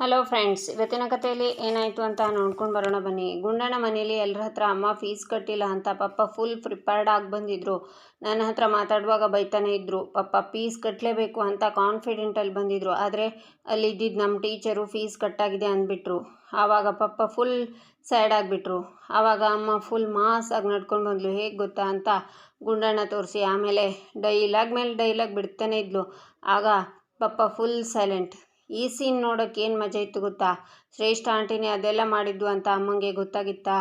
Hello friends ಇವತ್ತಿನ ಕಥೆಯಲ್ಲಿ ಏನಾಯಿತು ಅಂತ ನೋಡ್ಕೊಂಡು ಬರೋಣ ಬನ್ನಿ. ಗುಂಡಣ್ಣ ಮನೇಲಿ ಎಲ್ಲರ ಹತ್ರ ಅಮ್ಮ ಫೀಸ್ ಕಟ್ಟಿಲ್ಲ ಅಂತ ಪಪ್ಪ ಫುಲ್ ಪ್ರಿಪೇರ್ಡ್ ಆಗಿ ಬಂದಿದ್ರು. ನನ್ನ ಹತ್ರ ಮಾತಾಡುವಾಗ ಬೈತಾನೆ ಇದ್ದರು ಪಪ್ಪ ಫೀಸ್ ಕಟ್ಟಲೇಬೇಕು ಅಂತ ಕಾನ್ಫಿಡೆಂಟಲ್ಲಿ ಬಂದಿದ್ರು. ಆದರೆ ಅಲ್ಲಿ ಇದ್ದಿದ್ದು ನಮ್ಮ ಟೀಚರು ಫೀಸ್ ಕಟ್ಟಾಗಿದೆ ಅಂದ್ಬಿಟ್ರು. ಆವಾಗ ಪಪ್ಪ ಫುಲ್ ಸ್ಯಾಡ್ ಆಗಿಬಿಟ್ರು. ಆವಾಗ ಅಮ್ಮ ಫುಲ್ ಮಾಸ್ ಆಗಿ ನಡ್ಕೊಂಡು ಬಂದ್ಲು. ಹೇಗೆ ಗೊತ್ತಾ ಅಂತ ಗುಂಡಣ್ಣ ತೋರಿಸಿ ಆಮೇಲೆ ಡೈಲಾಗ್ ಮೇಲೆ ಡೈಲಾಗ್ ಬಿಡ್ತಾನೆ ಇದ್ಲು. ಆಗ ಪಪ್ಪ ಫುಲ್ ಸೈಲೆಂಟ್ ಈ ಸೀನ್ ನೋಡೋಕೆ ಏನು ಮಜಾ ಇತ್ತು ಗೊತ್ತಾ? ಶ್ರೇಷ್ಠ ಆಂಟಿನೇ ಅದೆಲ್ಲ ಮಾಡಿದ್ದು ಅಂತ ಅಮ್ಮಂಗೆ ಗೊತ್ತಾಗಿತ್ತಾ?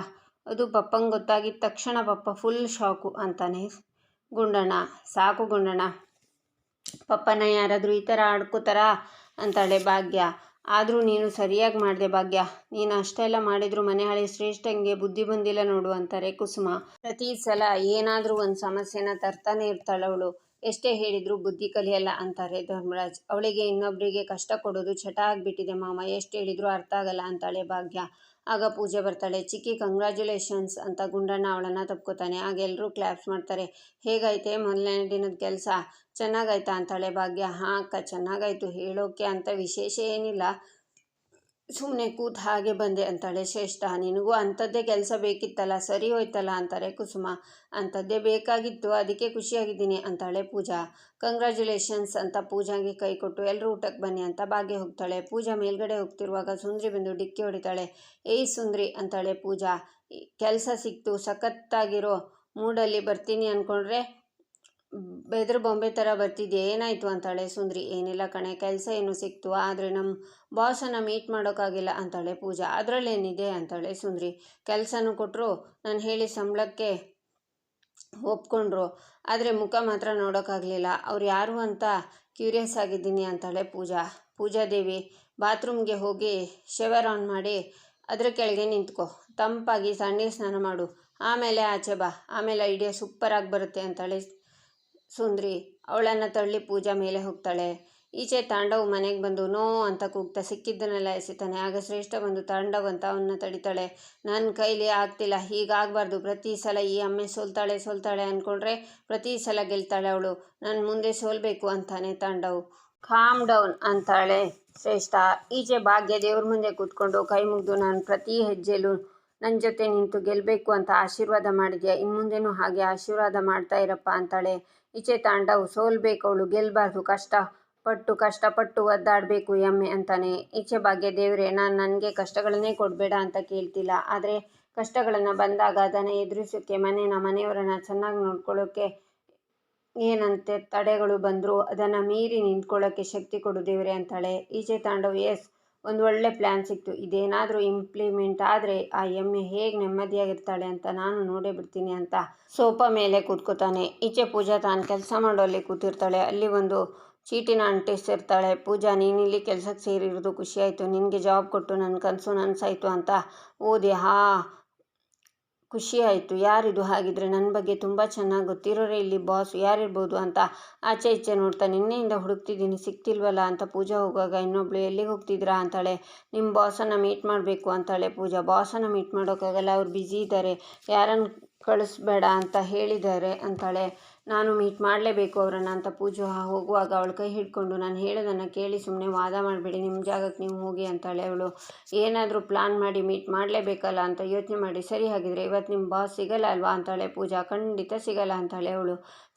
ಅದು ಪಪ್ಪಂಗೆ ಗೊತ್ತಾಗಿದ್ದ ತಕ್ಷಣ ಪಪ್ಪ ಫುಲ್ ಶಾಕು ಅಂತಾನೆ. ಗುಂಡಣ್ಣ, ಸಾಕು ಗುಂಡಣ್ಣ. ಪಪ್ಪನ ಯಾರಾದರೂ ಈ ಥರ ಆಡ್ಕೋತಾರ ಅಂತಾಳೆ ಭಾಗ್ಯ. ಆದರೂ ನೀನು ಸರಿಯಾಗಿ ಮಾಡಿದೆ ಭಾಗ್ಯ. ನೀನು ಅಷ್ಟೆಲ್ಲ ಮಾಡಿದ್ರು ಮನೆ ಹಳೆ ಶ್ರೇಷ್ಠಂಗೆ ಬುದ್ಧಿ ಬಂದಿಲ್ಲ ನೋಡು ಅಂತಾರೆ ಕುಸುಮ. ಪ್ರತಿ ಸಲ ಏನಾದರೂ ಒಂದು ಸಮಸ್ಯೆನ ತರ್ತಾನೆ ಇರ್ತಾಳೆ ಅವಳು. ಎಷ್ಟೇ ಹೇಳಿದರೂ ಬುದ್ಧಿ ಕಲಿಯಲ್ಲ ಅಂತಾರೆ ಧರ್ಮರಾಜ್. ಅವಳಿಗೆ ಇನ್ನೊಬ್ಬರಿಗೆ ಕಷ್ಟ ಕೊಡೋದು ಚಟ ಆಗಿಬಿಟ್ಟಿದೆ ಮಾಮ. ಎಷ್ಟು ಹೇಳಿದರೂ ಅರ್ಥ ಆಗಲ್ಲ ಅಂತಾಳೆ ಭಾಗ್ಯ. ಆಗ ಪೂಜೆ ಬರ್ತಾಳೆ. ಚಿಕ್ಕಿ ಕಂಗ್ರ್ಯಾಚುಲೇಷನ್ಸ್ ಅಂತ ಗುಂಡಣ್ಣ ಅವಳನ್ನು ತಪ್ಕೋತಾನೆ. ಆಗ ಎಲ್ಲರೂ ಕ್ಲಾಪ್ಸ್ ಮಾಡ್ತಾರೆ. ಹೇಗೈತೆ ಮೊದಲನೇ ದಿನದ ಕೆಲಸ. ಚೆನ್ನಾಗಾಯ್ತಾ? ಅಂತಾಳೆ ಭಾಗ್ಯ. ಹಾಂ ಅಕ್ಕ, ಚೆನ್ನಾಗಾಯಿತು. ಹೇಳೋಕ್ಕೆ ಅಂತ ವಿಶೇಷ ಏನಿಲ್ಲ. ಸುಮ್ಮನೆ ಕೂತ್ ಹಾಗೆ ಬಂದೆ ಅಂತಾಳೆ ಶ್ರೇಷ್ಠ. ನಿನಗೂ ಅಂಥದ್ದೇ ಕೆಲಸ ಬೇಕಿತ್ತಲ್ಲ, ಸರಿ ಹೋಯ್ತಲ್ಲ ಅಂತಾರೆ ಕುಸುಮ. ಅಂಥದ್ದೇ ಬೇಕಾಗಿತ್ತು, ಅದಕ್ಕೆ ಖುಷಿಯಾಗಿದ್ದೀನಿ ಅಂತಾಳೆ ಪೂಜಾ. ಕಂಗ್ರ್ಯಾಚುಲೇಷನ್ಸ್ ಅಂತ ಪೂಜಾಗೆ ಕೈ ಕೊಟ್ಟು ಎಲ್ಲರೂ ಊಟಕ್ಕೆ ಬನ್ನಿ ಅಂತ ಬಾಗಿ ಹೋಗ್ತಾಳೆ. ಪೂಜಾ ಮೇಲ್ಗಡೆ ಹೋಗ್ತಿರುವಾಗ ಸುಂದ್ರಿ ಬಂದು ಡಿಕ್ಕಿ ಹೊಡಿತಾಳೆ. ಏಯ್ ಸುಂದ್ರಿ ಅಂತಾಳೆ ಪೂಜಾ. ಕೆಲಸ ಸಿಕ್ತು, ಸಖತ್ತಾಗಿರೋ ಮೂಡಲ್ಲಿ ಬರ್ತೀನಿ ಅಂದ್ಕೊಂಡ್ರೆ ಬೆದ್ರ ಬೊಂಬೆ ಥರ ಬರ್ತಿದ್ಯಾ? ಏನಾಯಿತು ಅಂತಾಳೆ ಸುಂದ್ರಿ. ಏನಿಲ್ಲ ಕಣೆ, ಕೆಲಸ ಏನು ಸಿಕ್ತು, ಆದರೆ ನಮ್ಮ ಬಾಸನ್ನು ಮೀಟ್ ಮಾಡೋಕ್ಕಾಗಿಲ್ಲ ಅಂತಾಳೆ ಪೂಜಾ. ಅದರಲ್ಲೇನಿದೆ ಅಂತಾಳೆ ಸುಂದ್ರಿ. ಕೆಲಸನೂ ಕೊಟ್ಟರು ನಾನು ಹೇಳಿ ಸಂಬಳಕ್ಕೆ ಒಪ್ಕೊಂಡ್ರು. ಆದರೆ ಮುಖ ಮಾತ್ರ ನೋಡೋಕ್ಕಾಗಲಿಲ್ಲ. ಅವ್ರು ಯಾರು ಅಂತ ಕ್ಯೂರಿಯಸ್ ಆಗಿದ್ದೀನಿ ಅಂತಾಳೆ ಪೂಜಾ. ಪೂಜಾದೇವಿ ಬಾತ್ರೂಮ್ಗೆ ಹೋಗಿ ಶವರ್ ಆನ್ ಮಾಡಿ ಅದ್ರ ಕೆಳಗೆ ನಿಂತ್ಕೊ. ತಂಪಾಗಿ ಸಣ್ಣೀರು ಸ್ನಾನ ಮಾಡು. ಆಮೇಲೆ ಆಚೆ ಬಾ. ಆಮೇಲೆ ಐಡಿಯಾ ಸೂಪರಾಗಿ ಬರುತ್ತೆ ಅಂತಾಳೆ ಸುಂದ್ರಿ, ಅವಳನ್ನು ತಳ್ಳಿ ಪೂಜಾ ಮೇಲೆ ಹೋಗ್ತಾಳೆ. ಈಚೆ ತಾಂಡವ್ ಮನೆಗೆ ಬಂದು, ನೋ ಅಂತ ಕೂಗ್ತಾ ಸಿಕ್ಕಿದ್ದನ್ನೆಲ್ಲ ಎಸಿತಾನೆ. ಆಗ ಶ್ರೇಷ್ಠ ಬಂದು ತಾಂಡವ್ ಅಂತ ಅವನ್ನ ತಡಿತಾಳೆ. ನನ್ನ ಕೈಲಿ ಆಗ್ತಿಲ್ಲ ಹೀಗಾಗಬಾರ್ದು ಪ್ರತಿ ಸಲ ಈ ಅಮ್ಮೆ ಸೋಲ್ತಾಳೆ ಸೋಲ್ತಾಳೆ ಅಂದ್ಕೊಂಡ್ರೆ ಪ್ರತಿ ಸಲ ಗೆಲ್ತಾಳೆ ಅವಳು. ನನ್ನ ಮುಂದೆ ಸೋಲ್ಬೇಕು ಅಂತಾನೆ ತಾಂಡವ್. ಕಾಮ್ ಡೌನ್ ಅಂತಾಳೆ ಶ್ರೇಷ್ಠ. ಈಚೆ ಭಾಗ್ಯ ದೇವ್ರ ಮುಂದೆ ಕೂತ್ಕೊಂಡು, ಕೈ ಮುಗಿದು, ನಾನು ಪ್ರತಿ ಹೆಜ್ಜೆಲೂ ನನ್ನ ಜೊತೆ ನಿಂತು ಗೆಲ್ಲಬೇಕು ಅಂತ ಆಶೀರ್ವಾದ ಮಾಡಿದ್ಯಾ? ಇನ್ನು ಮುಂದೆನೂ ಹಾಗೆ ಆಶೀರ್ವಾದ ಮಾಡ್ತಾ ಇರಪ್ಪ ಅಂತಾಳೆ. ಈಚೆ ತಾಂಡವ್ ಸೋಲ್ಬೇಕು, ಅವಳು ಗೆಲ್ಲಬಾರ್ದು ಕಷ್ಟ ಪಟ್ಟು ಕಷ್ಟಪಟ್ಟು ಒದ್ದಾಡಬೇಕು, ಎಮ್ಮೆ ಅಂತಾನೆ. ಈಚೆ ಭಾಗ್ಯ, ದೇವರೇ, ನಾನು ನನಗೆ ಕಷ್ಟಗಳನ್ನೇ ಕೊಡಬೇಡ ಅಂತ ಕೇಳ್ತಿಲ್ಲ. ಆದರೆ ಕಷ್ಟಗಳನ್ನು ಬಂದಾಗ ಅದನ್ನು ಎದುರಿಸೋಕ್ಕೆ ಮನೇನ, ಮನೆಯವರನ್ನು ಚೆನ್ನಾಗಿ ನೋಡ್ಕೊಳ್ಳೋಕ್ಕೆ ಏನಂತೆ ತಡೆಗಳು ಬಂದರೂ, ಅದನ್ನು ಮೀರಿ ನಿಂತ್ಕೊಳ್ಳೋಕ್ಕೆ ಶಕ್ತಿ ಕೊಡು ದೇವ್ರೆ ಅಂತಾಳೆ. ಈಚೆ ತಾಂಡವ್ ಎಸ್ ಒಂದು ಒಳ್ಳೆ ಪ್ಲ್ಯಾನ್ ಸಿಕ್ತು. ಇದೇನಾದರೂ ಇಂಪ್ಲಿಮೆಂಟ್ ಆದರೆ ಆ ಎಮ್ಮೆ ಹೇಗೆ ನೆಮ್ಮದಿಯಾಗಿರ್ತಾಳೆ ಅಂತ ನಾನು ನೋಡೇ ಬಿಡ್ತೀನಿ ಅಂತ ಸೋಪ ಮೇಲೆ ಕೂತ್ಕೋತಾನೆ. ಈಚೆ ಪೂಜಾ ತಾನು ಕೆಲಸ ಮಾಡೋಲ್ಲಿ ಕೂತಿರ್ತಾಳೆ. ಅಲ್ಲಿ ಒಂದು ಚೀಟಿನ ಅಂಟಿಸಿರ್ತಾಳೆ ಪೂಜಾ ನೀನಿಲ್ಲಿ ಕೆಲಸಕ್ಕೆ ಸೇರಿರೋದು ಖುಷಿಯಾಯಿತು ನಿನಗೆ ಜಾಬ್ ಕೊಟ್ಟು ನನ್ನ ಕನಸು ನನಸಾಯಿತು ಅಂತ ಓದಿ, ಹಾ ಖುಷಿ ಆಯಿತು. ಯಾರಿದು ಹಾಗಿದ್ರೆ ನನ್ನ ಬಗ್ಗೆ ತುಂಬ ಚೆನ್ನಾಗಿ ಗೊತ್ತಿರೋರೇ ಇಲ್ಲಿ ಬಾಸ್ ಯಾರಿರ್ಬೋದು ಅಂತ ಆಚೆ ಈಚೆ ನೋಡ್ತಾ ನಿನ್ನೆಯಿಂದ ಹುಡುಕ್ತಿದ್ದೀನಿ. ಸಿಕ್ತಿಲ್ವಲ್ಲ ಅಂತ ಪೂಜಾ ಹೋಗುವಾಗ ಇನ್ನೊಬ್ಳು ಎಲ್ಲಿಗೆ ಹೋಗ್ತಿದ್ರಾ ಅಂತಾಳೆ. ನಿಮ್ಮ ಬಾಸನ್ನು ಮೀಟ್ ಮಾಡಬೇಕು ಅಂತಾಳೆ ಪೂಜಾ. ಬಾಸನ್ನು ಮೀಟ್ ಮಾಡೋಕ್ಕಾಗಲ್ಲ, ಅವ್ರು ಬ್ಯುಸಿ ಇದ್ದಾರೆ ಯಾರನ್ನು ಕಳಿಸ್ಬೇಡ ಅಂತ ಹೇಳಿದ್ದಾರೆ ಅಂತಾಳೆ. ನಾನು ಮೀಟ್ ಮಾಡಲೇಬೇಕು ಅವರನ್ನು ಅಂತ ಪೂಜು ಹೋಗುವಾಗ ಅವಳ ಕೈ ಹಿಡ್ಕೊಂಡು ನಾನು ಹೇಳೋದನ್ನು ಕೇಳಿ ಸುಮ್ಮನೆ ವಾದ ಮಾಡಬೇಡಿ ನಿಮ್ಮ ಜಾಗಕ್ಕೆ ನೀವು ಹೋಗಿ ಅಂತಾಳೆ ಅವಳು. ಏನಾದರೂ ಪ್ಲಾನ್ ಮಾಡಿ ಮೀಟ್ ಮಾಡಲೇಬೇಕಲ್ಲ ಅಂತ ಯೋಚನೆ ಮಾಡಿ, ಸರಿ ಹಾಗಿದ್ರೆ ಇವತ್ತು ನಿಮ್ಮ ಬಾಸ್ ಸಿಗಲ್ಲ ಅಲ್ವಾ? ಅಂತಾಳೆ ಪೂಜಾ. ಖಂಡಿತ ಸಿಗಲ್ಲ ಅಂತಾಳೆ ಅವಳು.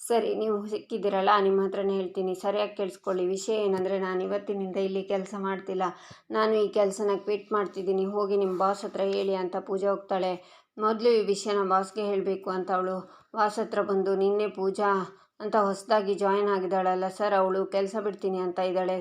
ಸರಿ, ನೀವು ಸಿಕ್ಕಿದ್ದೀರಲ್ಲ, ನಿಮ್ಮ ಹತ್ರನೇ ಹೇಳ್ತೀನಿ. ಸರಿಯಾಗಿ ಕೇಳಿಸ್ಕೊಳ್ಳಿ. ವಿಷಯ ಏನಂದರೆ ನಾನು ಇವತ್ತಿನಿಂದ ಇಲ್ಲಿ ಕೆಲಸ ಮಾಡ್ತಿಲ್ಲ. ನಾನು ಈ ಕೆಲಸನ ಕ್ವಿಟ್ ಮಾಡ್ತಿದ್ದೀನಿ. ಹೋಗಿ ನಿಮ್ಮ ಬಾಸ್ ಹತ್ರ ಹೇಳಿ ಅಂತ ಪೂಜಾ ಹೋಗ್ತಾಳೆ ಮೊದಲು ಈ ವಿಷಯನ ಬಾಸ್ಗೆ ಹೇಳಬೇಕು ಅಂತ ಅವಳು. ಬಾಸ್ ಹತ್ರ ಬಂದು ನಿನ್ನೆ ಪೂಜಾ ಅಂತ ಹೊಸದಾಗಿ ಜಾಯಿನ್ ಆಗಿದ್ದಾಳಲ್ಲ ಸರ್ ಅವಳು ಕೆಲಸ ಬಿಡ್ತೀನಿ ಅಂತ ಇದ್ದಾಳೆ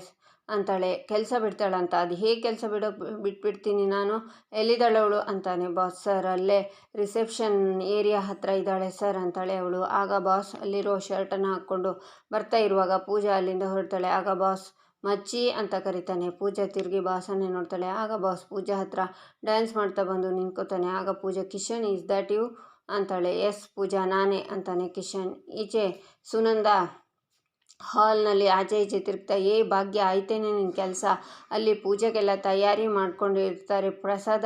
ಅಂತಾಳೆ. ಕೆಲಸ ಬಿಡ್ತಾಳಂತ? ಅದು ಹೇಗೆ ಕೆಲಸ ಬಿಡೋಕೆ ಬಿಟ್ಬಿಡ್ತೀನಿ ನಾನು? ಎಲ್ಲಿದ್ದಾಳೆ ಅವಳು? ಅಂತಾನೆ. ಬಾಸ್ ಸರ್ ಅಲ್ಲೇ ರಿಸೆಪ್ಷನ್ ಏರಿಯಾ ಹತ್ರ ಇದ್ದಾಳೆ ಸರ್ ಅಂತಾಳೆ ಅವಳು. ಆಗ ಬಾಸ್ ಅಲ್ಲಿರೋ ಶರ್ಟನ್ನು ಹಾಕ್ಕೊಂಡು ಬರ್ತಾ ಇರುವಾಗ ಪೂಜಾ ಅಲ್ಲಿಂದ ಹೊರಡ್ತಾಳೆ. ಆಗ ಬಾಸ್ ಮಚ್ಚಿ ಅಂತ ಕರಿತಾನೆ. ಪೂಜಾ ತಿರುಗಿ ಬಾಸನ್ನೇ ನೋಡ್ತಾಳೆ. ಆಗ ಬಾಸ್ ಪೂಜಾ ಹತ್ರ ಡ್ಯಾನ್ಸ್ ಮಾಡ್ತಾ ಬಂದು ನಿಂತ್ಕೋತಾನೆ. ಆಗ Pooja, Kishan is that you ಅಂತಾಳೆ. ಎಸ್ ಪೂಜಾ, ನಾನೇ, ಅಂತಾನೆ ಕಿಶನ್. ಈಚೆ ಸುನಂದ ಹಾಲ್ನಲ್ಲಿ ಆಚೆ ಈಚೆ ತಿರುಗ್ತಾ, ಏ, ಭಾಗ್ಯ, ಆಯ್ತೇನೆ ನಿನ್ನ ಕೆಲಸ. ಅಲ್ಲಿ ಪೂಜೆಗೆಲ್ಲ ತಯಾರಿ ಮಾಡ್ಕೊಂಡು ಇರ್ತಾರೆ. ಪ್ರಸಾದ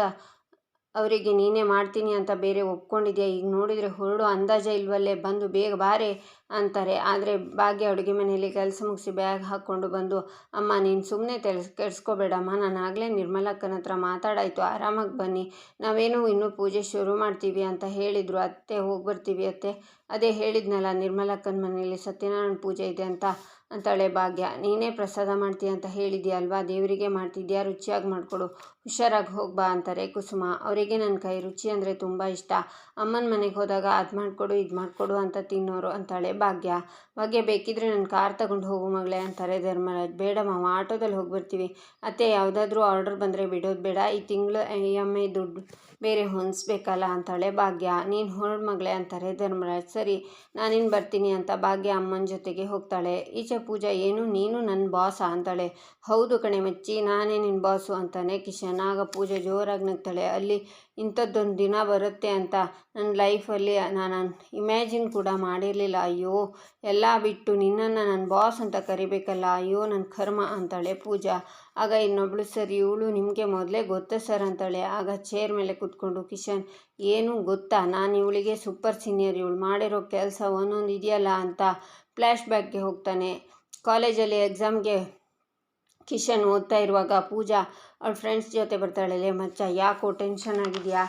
ಅವರಿಗೆ ನೀನೇ ಮಾಡ್ತೀನಿ ಅಂತ ಬೇರೆ ಒಪ್ಕೊಂಡಿದ್ಯಾ? ಈಗ ನೋಡಿದರೆ ಹೊರಡು ಅಂದಾಜ ಇಲ್ವಲ್ಲೇ? ಬಂದು ಬೇಗ ಬಾರೆ. ಅಂತಾರೆ. ಆದರೆ ಭಾಗ್ಯ ಅಡುಗೆ ಮನೆಯಲ್ಲಿ ಕೆಲಸ ಮುಗಿಸಿ ಬ್ಯಾಗ್ ಹಾಕ್ಕೊಂಡು ಬಂದು, ಅಮ್ಮ, ನೀನು ಸುಮ್ಮನೆ ತೆಲ್ಸ್, ಕೆಡಿಸ್ಕೋಬೇಡಮ್ಮ, ನಾನು ಆಗಲೇ ನಿರ್ಮಲಕ್ಕನ ಹತ್ರ ಮಾತಾಡಾಯಿತು, ಆರಾಮಾಗಿ ಬನ್ನಿ. ನಾವೇನು ಇನ್ನೂ ಪೂಜೆ ಶುರು ಮಾಡ್ತೀವಿ ಅಂತ ಹೇಳಿದರು. ಅತ್ತೆ, ಹೋಗಿ ಬರ್ತೀವಿ ಅತ್ತೆ. ಅದೇ ಹೇಳಿದ್ನಲ್ಲ, ನಿರ್ಮಲಕ್ಕನ ಮನೆಯಲ್ಲಿ ಸತ್ಯನಾರಾಯಣ ಪೂಜೆ ಇದೆ ಅಂತ ಅಂತಾಳೆ ಭಾಗ್ಯ. ನೀನೇ ಪ್ರಸಾದ ಮಾಡ್ತೀಯ ಅಂತ ಹೇಳಿದ್ಯಾ ಅಲ್ವಾ? ದೇವರಿಗೆ ಮಾಡ್ತಿದ್ಯಾ? ರುಚಿಯಾಗಿ ಮಾಡಿಕೊಡು. ಹುಷಾರಾಗಿ ಹೋಗ್ಬಾ ಅಂತಾರೆ ಕುಸುಮ. ಅವರಿಗೆ ನನ್ನ ಕೈ ರುಚಿ ಅಂದರೆ ತುಂಬ ಇಷ್ಟ. ಅಮ್ಮನ ಮನೆಗೆ ಹೋದಾಗ ಅದು ಮಾಡಿಕೊಡು, ಇದು ಮಾಡಿಕೊಡು ಅಂತ ತಿನ್ನೋರು, ಅಂತಾಳೆ ಭಾಗ್ಯ. ಭಾಗ್ಯ ಬೇಕಿದ್ರೆ ನಾನು ಕಾರ್ ತಗೊಂಡು ಹೋಗು ಮಗಳೇ ಅಂತಾರೆ ಧರ್ಮರಾಜ್. ಬೇಡ ಮಾವ ಆಟೋದಲ್ಲಿ ಹೋಗಿ ಬರ್ತೀವಿ ಅತ್ತೆ, ಯಾವುದಾದ್ರೂ ಆರ್ಡರ್ ಬಂದರೆ ಬಿಡೋದು ಬೇಡ. ಈ ತಿಂಗಳು ಇ ಎಂ ಐ ದುಡ್ಡು. ಬೇರೆ ಹೊಂದಿಸ್ಬೇಕಲ್ಲ ಅಂತಾಳೆ. ಭಾಗ್ಯ, ನೀನು ಹೊರಡು ಮಗಳೇ ಅಂತಾರೆ. ಧರ್ಮರಾಜ್, ಸರಿ ನಾನಿನ್ನು ಬರ್ತೀನಿ ಅಂತ ಭಾಗ್ಯ ಅಮ್ಮನ ಜೊತೆಗೆ ಹೋಗ್ತಾಳೆ. ಈಚೆ ಪೂಜಾ, ಏನು, ನೀನು ನನ್ನ ಬಾಸ ಅಂತಾಳೆ. ಹೌದು ಕಣೆ ಮಚ್ಚಿ, ನಾನೇ ನಿನ್ನ ಬಾಸು ಅಂತಾನೆ ಕಿಶನ್. ಆಗ ಪೂಜೆ ಜೋರಾಗಿ ನಗ್ತಾಳೆ. ಅಲ್ಲಿ ಇಂಥದ್ದೊಂದು ದಿನ ಬರುತ್ತೆ ಅಂತ ನನ್ನ ಲೈಫಲ್ಲಿ ನಾನು ಇಮ್ಯಾಜಿನ್ ಕೂಡ ಮಾಡಿರಲಿಲ್ಲ. ಅಯ್ಯೋ, ಎಲ್ಲ ಬಿಟ್ಟು ನಿನ್ನನ್ನು ನನ್ನ ಬಾಸ್ ಅಂತ ಕರಿಬೇಕಲ್ಲ. ಅಯ್ಯೋ ನನ್ನ ಕರ್ಮ ಅಂತಾಳೆ ಪೂಜಾ. ಆಗ ಇನ್ನೊಬ್ಳು, ಸರ್, ಇವಳು ನಿಮಗೆ ಮೊದಲೇ ಗೊತ್ತಾ ಸರ್ ಅಂತಾಳೆ. ಆಗ ಚೇರ್ ಮೇಲೆ ಕೂತ್ಕೊಂಡು, ಕಿಶನ್, ಏನು ಗೊತ್ತಾ? ನಾನು ಇವಳಿಗೆ ಸೂಪರ್ ಸೀನಿಯರ್. ಇವಳು ಮಾಡಿರೋ ಕೆಲಸ ಒಂದೊಂದು ಇದೆಯಲ್ಲ ಅಂತ ಫ್ಲ್ಯಾಶ್ ಬ್ಯಾಕ್ಗೆ ಹೋಗ್ತಾನೆ. ಕಾಲೇಜಲ್ಲಿ ಎಕ್ಸಾಮ್ಗೆ ಕಿಶನ್ ಓದ್ತಾ ಇರುವಾಗ ಪೂಜಾ ಅವಳ ಫ್ರೆಂಡ್ಸ್ ಜೊತೆ ಬರ್ತಾಳೆ. ಮಚ್ಚ, ಯಾಕೋ ಟೆನ್ಷನ್ ಆಗಿದೆಯಾ?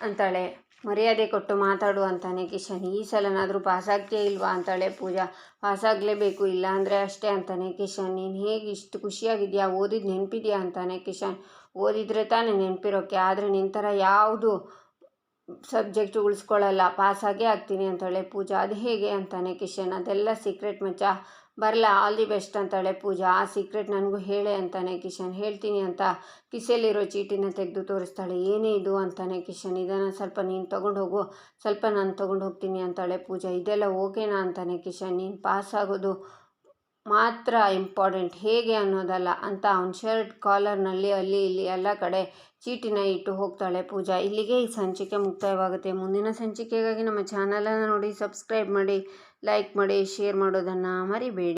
ಅಂತಾಳೆ. ಮರ್ಯಾದೆ ಕೊಟ್ಟು ಮಾತಾಡು ಅಂತಾನೆ ಕಿಶನ್. ಈ ಸಲನಾದರೂ ಪಾಸಾಗ್ತೇ ಇಲ್ವಾ ಅಂತಾಳೆ ಪೂಜಾ. ಪಾಸಾಗಲೇಬೇಕು ಇಲ್ಲ ಅಂದರೆ ಅಷ್ಟೇ ಅಂತಾನೆ ಕಿಶನ್. ನೀನು ಹೇಗೆ ಇಷ್ಟು ಖುಷಿಯಾಗಿದೆಯಾ? ಓದಿದ ನೆನಪಿದೆಯಾ ಅಂತಾನೆ ಕಿಶನ್. ಓದಿದ್ರೆ ತಾನೇ ನೆನಪಿರೋಕ್ಕೆ ಆದರೆ ನಿನ್ನ ಥರ ಯಾವುದು ಸಬ್ಜೆಕ್ಟ್ ಉಳಿಸ್ಕೊಳ್ಳಲ್ಲ ಪಾಸಾಗೇ ಆಗ್ತೀನಿ ಅಂತಾಳೆ ಪೂಜಾ. ಅದು ಹೇಗೆ ಅಂತಾನೆ ಕಿಶನ್. ಅದೆಲ್ಲ ಸೀಕ್ರೆಟ್ ಮಚ್ಚ. ಬರಲ್ಲ ಆಲ್ ದಿ ಬೆಸ್ಟ್ ಅಂತಾಳೆ ಪೂಜಾ. ಆ ಸೀಕ್ರೆಟ್ ನನಗೂ ಹೇಳೆ ಅಂತಾನೆ ಕಿಶನ್. ಹೇಳ್ತೀನಿ ಅಂತ ಕಿಸೆಯಲ್ಲಿರೋ ಚೀಟಿನ ತೆಗೆದು ತೋರಿಸ್ತಾಳೆ. ಏನೇ ಇದು ಅಂತಾನೆ ಕಿಶನ್. ಇದನ್ನು ಸ್ವಲ್ಪ ನೀನು ತೊಗೊಂಡು ಹೋಗು ಸ್ವಲ್ಪ ನಾನು ತೊಗೊಂಡು ಹೋಗ್ತೀನಿ ಅಂತಾಳೆ ಪೂಜಾ. ಇದೆಲ್ಲ ಓಕೆನಾ ಅಂತಾನೆ ಕಿಶನ್. ನೀನು ಪಾಸ್ ಆಗೋದು ಮಾತ್ರ ಇಂಪಾರ್ಟೆಂಟ್ ಹೇಗೆ ಅನ್ನೋದಲ್ಲ, ಅಂತ ಅವ್ನ ಶರ್ಟ್ ಕಾಲರ್ನಲ್ಲಿ ಅಲ್ಲಿ, ಇಲ್ಲಿ ಎಲ್ಲ ಕಡೆ ಚೀಟಿನ ಇಟ್ಟು ಹೋಗ್ತಾಳೆ ಪೂಜಾ. ಇಲ್ಲಿಗೆ ಈ ಸಂಚಿಕೆ ಮುಕ್ತಾಯವಾಗುತ್ತೆ. ಮುಂದಿನ ಸಂಚಿಕೆಗಾಗಿ ನಮ್ಮ ಚಾನಲನ್ನು ನೋಡಿ ಸಬ್ಸ್ಕ್ರೈಬ್ ಮಾಡಿ ಲೈಕ್ ಮಾಡಿ ಶೇರ್ ಮಾಡೋದನ್ನು ಮರಿಬೇಡಿ.